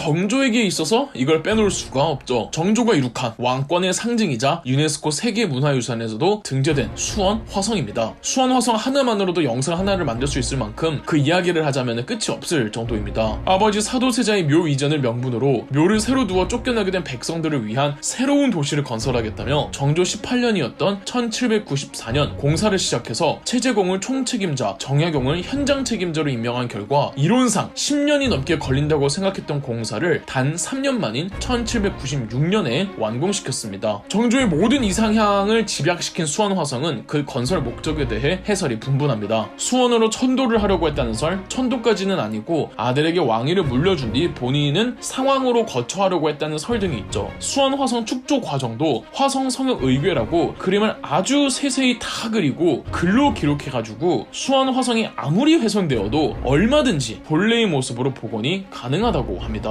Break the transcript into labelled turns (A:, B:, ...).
A: 정조에게 있어서 이걸 빼놓을 수가 없죠. 정조가 이룩한 왕권의 상징이자 유네스코 세계문화유산에서도 등재된 수원 화성입니다. 수원 화성 하나만으로도 영상 하나를 만들 수 있을 만큼 그 이야기를 하자면 끝이 없을 정도입니다. 아버지 사도세자의 묘 이전을 명분으로 묘를 새로 두어 쫓겨나게 된 백성들을 위한 새로운 도시를 건설하겠다며 정조 18년이었던 1794년 공사를 시작해서 체제공을 총책임자, 정약용을 현장 책임자로 임명한 결과 이론상 10년이 넘게 걸린다고 생각했던 공사를 단 3년 만인 1796년에 완공시켰습니다. 정조의 모든 이상향을 집약시킨 수원 화성은 그 건설 목적에 대해 해설이 분분합니다. 수원으로 천도를 하려고 했다는 설, 천도까지는 아니고 아들에게 왕위를 물려준 뒤 본인은 상황으로 거처하려고 했다는 설 등이 있죠. 수원 화성 축조 과정도 화성 성역 의궤라고 그림을 아주 세세히 다 그리고 글로 기록해가지고 수원 화성이 아무리 훼손되어도 얼마든지 본래의 모습으로 복원이 가능하다고 합니다.